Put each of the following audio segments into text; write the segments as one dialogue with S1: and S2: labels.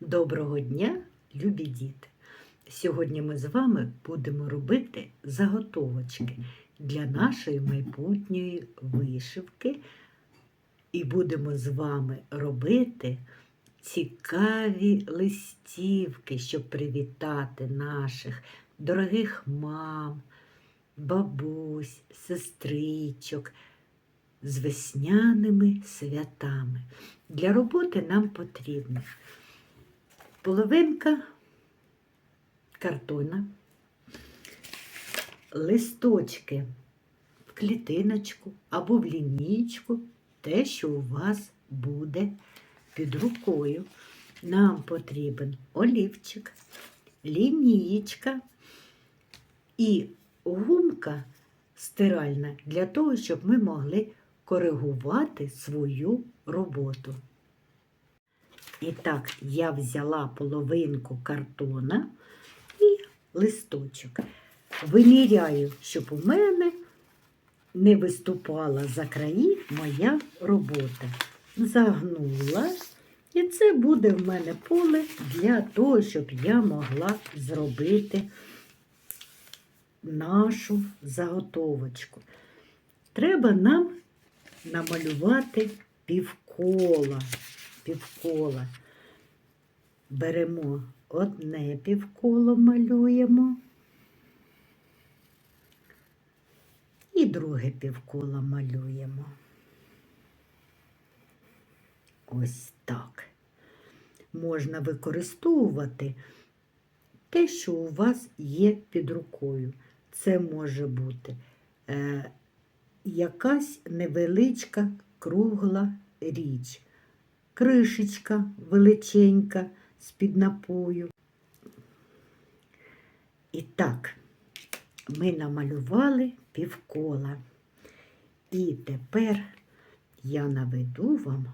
S1: Доброго дня, любі діти! Сьогодні ми з вами будемо робити заготовочки для нашої майбутньої вишивки і будемо з вами робити цікаві листівки, щоб привітати наших дорогих мам, бабусь, сестричок з весняними святами. Для роботи нам потрібно половинка картона, листочки в клітиночку або в лінійку, те, що у вас буде під рукою. Нам потрібен олівчик, лінієчка і гумка стиральна для того, щоб ми могли коригувати свою роботу. І так, я взяла половинку картона і листочок. Виміряю, щоб у мене не виступала за краї моя робота. Загнула, і це буде в мене поле для того, щоб я могла зробити нашу заготовочку. Треба нам намалювати півкола півкола. Беремо одне півколо, малюємо і друге півколо малюємо. Ось так. Можна використовувати те, що у вас є під рукою. Це може бути е, якась невеличка кругла річ кришечка величенька з-під напою. І так, ми намалювали півкола. І тепер я наведу вам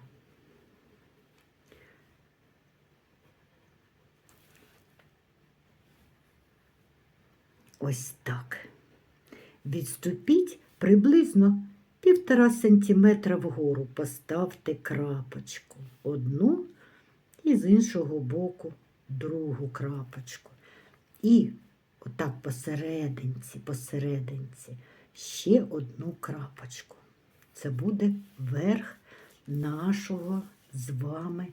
S1: ось так. Відступіть приблизно півтора сантиметра вгору поставте крапочку одну і з іншого боку другу крапочку. І отак посерединці, посерединці ще одну крапочку. Це буде верх нашого з вами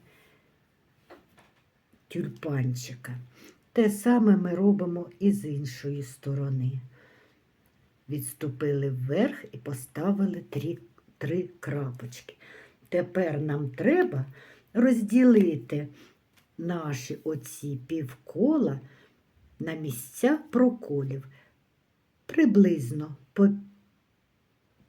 S1: тюльпанчика. Те саме ми робимо і з іншої сторони відступили вверх і поставили три, три крапочки. Тепер нам треба розділити наші оці півкола на місця проколів. Приблизно по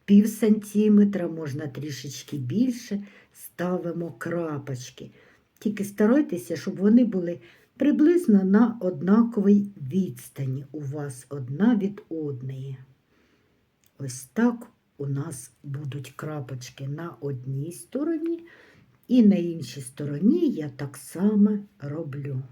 S1: пів сантиметра, можна трішечки більше, ставимо крапочки. Тільки старайтеся, щоб вони були приблизно на однаковій відстані у вас одна від одної. Ось так у нас будуть крапочки на одній стороні, і на іншій стороні я так само роблю.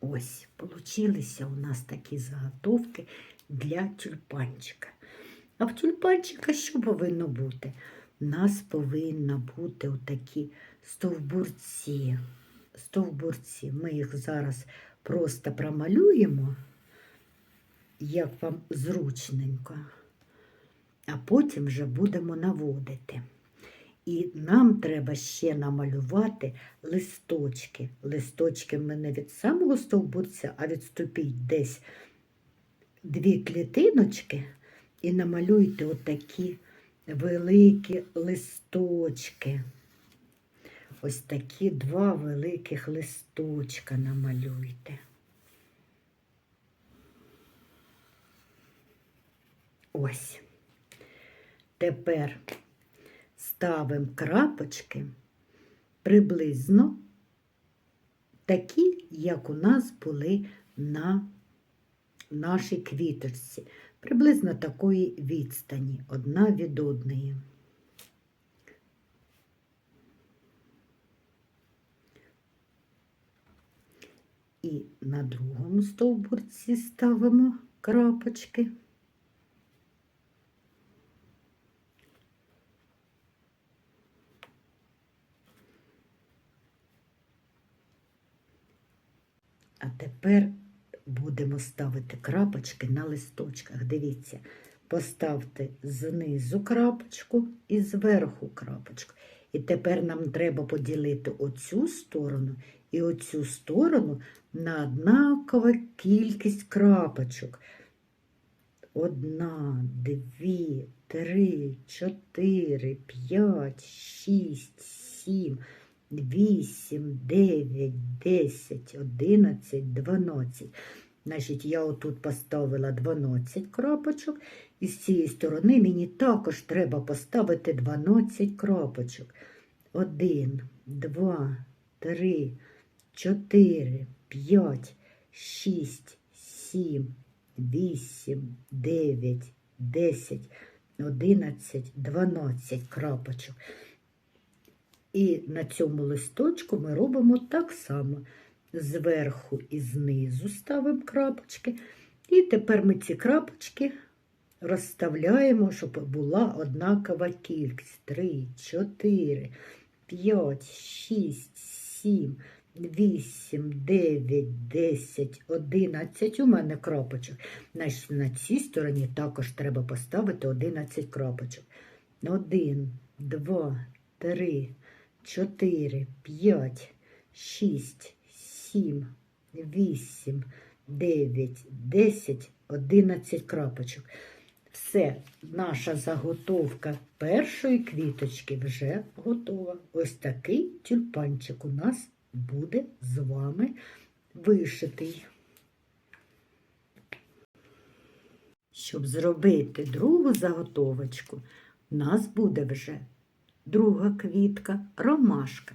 S1: Ось, получилися у нас такі заготовки для тюльпанчика. А в тюльпанчика що повинно бути? Нас повинні бути отакі стовбурці. Стовбурці. Ми їх зараз просто промалюємо, як вам зручненько, а потім вже будемо наводити. І нам треба ще намалювати листочки. Листочки в мене від самого стовбурця, а відступіть десь дві клітиночки і намалюйте отакі великі листочки. Ось такі два великих листочка намалюйте. Ось. Тепер ставимо крапочки приблизно такі, як у нас були на нашій квіточці приблизно такої відстані одна від одної. І на другому стовбурці ставимо крапочки. А тепер будемо ставити крапочки на листочках. Дивіться, поставте знизу крапочку і зверху крапочку. І тепер нам треба поділити оцю сторону і оцю сторону на однакову кількість крапочок. Одна, дві, три, чотири, п'ять, шість, сім, вісім, дев'ять, десять, одинадцять, дванадцять. Значить, я отут поставила 12 крапочок, і з цієї сторони мені також треба поставити 12 крапочок. Один, два, три, чотири, п'ять, шість, сім, вісім, дев'ять, десять, одинадцять, дванадцять крапочок. І на цьому листочку ми робимо так само. Зверху і знизу ставимо крапочки. І тепер ми ці крапочки розставляємо, щоб була однакова кількість. 3, 4, 5, 6, 7, 8, 9, 10, 11. У мене крапочок. Значить, на цій стороні також треба поставити 11 крапочок. 1, 2, 3, 4, 5, 6, 7, 8, 9, 10, 11 крапочок. Все, наша заготовка першої квіточки вже готова. Ось такий тюльпанчик у нас буде з вами вишитий. Щоб зробити другу заготовочку, у нас буде вже друга квітка ромашка.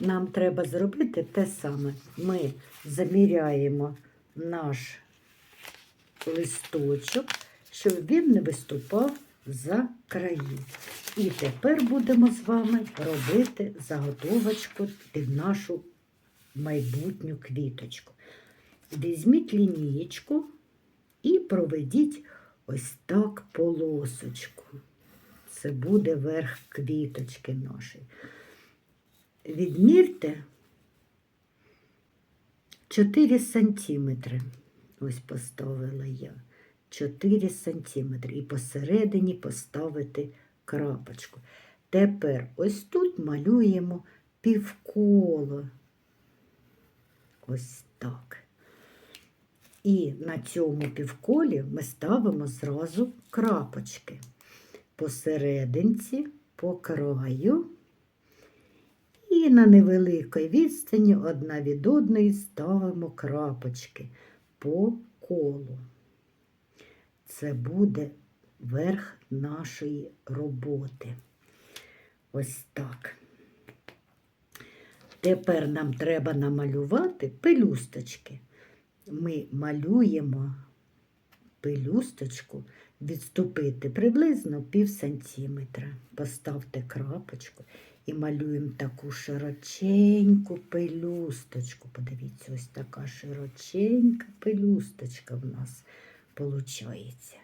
S1: Нам треба зробити те саме. Ми заміряємо наш листочок, щоб він не виступав за краї. І тепер будемо з вами робити заготовочку під нашу майбутню квіточку. Візьміть лінієчку і проведіть ось так полосочку. Це буде верх квіточки нашої. Відмірте 4 сантиметри. Ось поставила я. 4 сантиметри. І посередині поставити крапочку. Тепер ось тут малюємо півколо. Ось так. І на цьому півколі ми ставимо зразу крапочки. Посерединці, по краю. І на невеликій відстані одна від одної ставимо крапочки по колу. Це буде верх нашої роботи. Ось так. Тепер нам треба намалювати пелюсточки. Ми малюємо пелюсточку, відступити приблизно пів сантиметра. Поставте крапочку і малюємо таку широченьку пелюсточку. Подивіться, ось така широченька пелюсточка в нас виходить.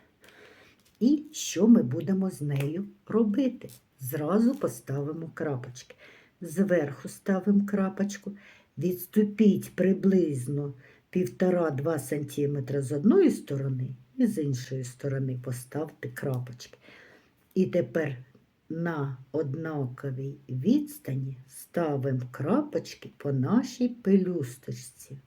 S1: І що ми будемо з нею робити? Зразу поставимо крапочки. Зверху ставимо крапочку, відступіть приблизно 1,5-2 см з одної сторони і з іншої сторони поставте крапочки. І тепер на однаковій відстані ставимо крапочки по нашій пелюсточці.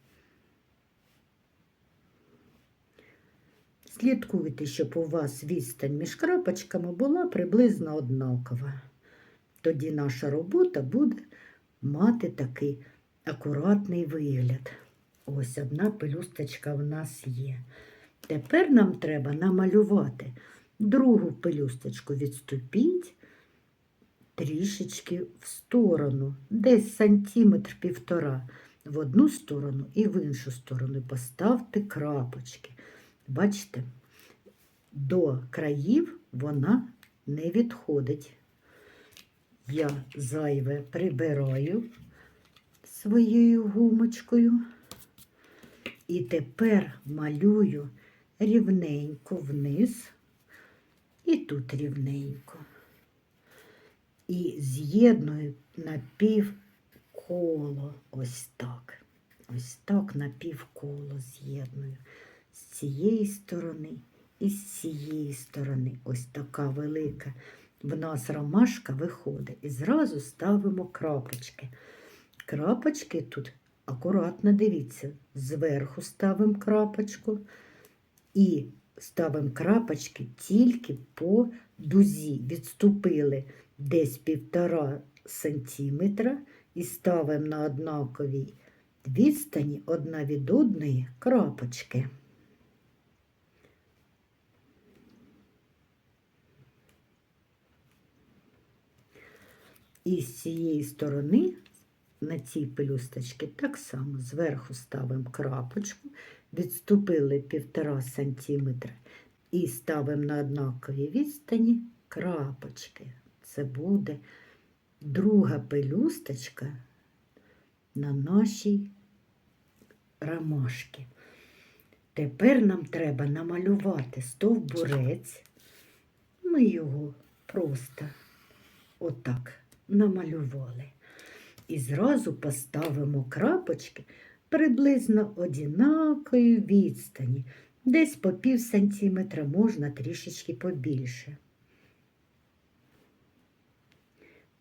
S1: Слідкуйте, щоб у вас відстань між крапочками була приблизно однакова. Тоді наша робота буде мати такий акуратний вигляд. Ось одна пелюсточка в нас є. Тепер нам треба намалювати другу пелюсточку відступіть трішечки в сторону, десь сантиметр півтора в одну сторону і в іншу сторону. Поставте крапочки. Бачите, до країв вона не відходить. Я зайве прибираю своєю гумочкою. І тепер малюю рівненько вниз і тут рівненько. І з'єдную напівколо. Ось так. Ось так напівколо з'єдную. З цієї сторони і з цієї сторони. Ось така велика. В нас ромашка виходить. І зразу ставимо крапочки. Крапочки тут акуратно дивіться. Зверху ставимо крапочку і ставимо крапочки тільки по дузі. Відступили десь півтора сантиметра і ставимо на однаковій відстані одна від одної крапочки. І з цієї сторони на цій пелюсточці так само зверху ставимо крапочку, відступили півтора сантиметра і ставимо на однаковій відстані крапочки. Це буде друга пелюсточка на нашій ромашки. Тепер нам треба намалювати стовбурець. Ми його просто отак намалювали. І зразу поставимо крапочки приблизно однакової відстані. Десь по пів сантиметра можна трішечки побільше.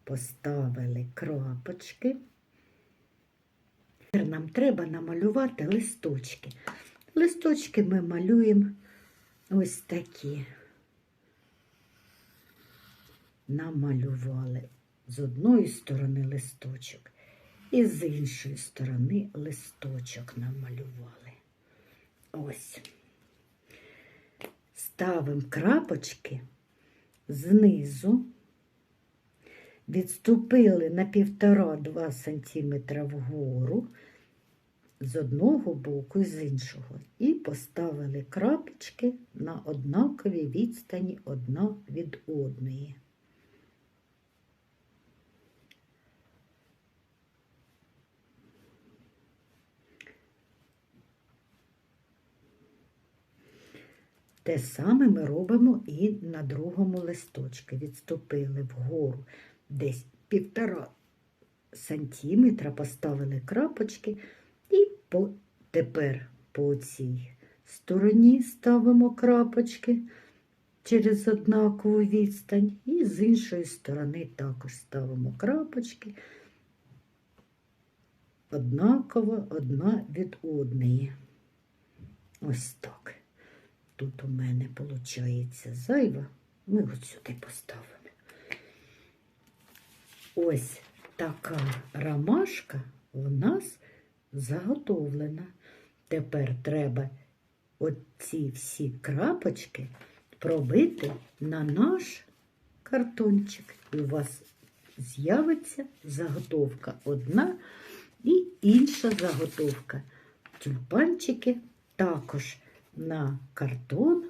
S1: Поставили крапочки. Тепер нам треба намалювати листочки. Листочки ми малюємо ось такі. Намалювали з одної сторони листочок і з іншої сторони листочок намалювали. Ось. Ставимо крапочки знизу, відступили на півтора-два сантиметра вгору з одного боку і з іншого. І поставили крапочки на однаковій відстані одна від одної. Те саме ми робимо і на другому листочку. Відступили вгору десь півтора сантиметра, поставили крапочки і по, тепер по цій стороні ставимо крапочки через однакову відстань, і з іншої сторони також ставимо крапочки однаково одна від одної. Ось так. Тут у мене виходить зайва, ми от сюди поставимо. Ось така ромашка у нас заготовлена. Тепер треба оці всі крапочки пробити на наш картончик. І у вас з'явиться заготовка одна і інша заготовка. Тюльпанчики також на картон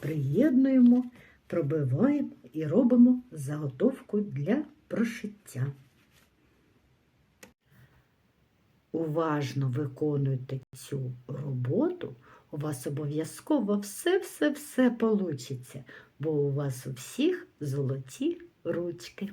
S1: приєднуємо, пробиваємо і робимо заготовку для прошиття. Уважно виконуйте цю роботу, у вас обов'язково все-все-все получиться, бо у вас у всіх золоті ручки.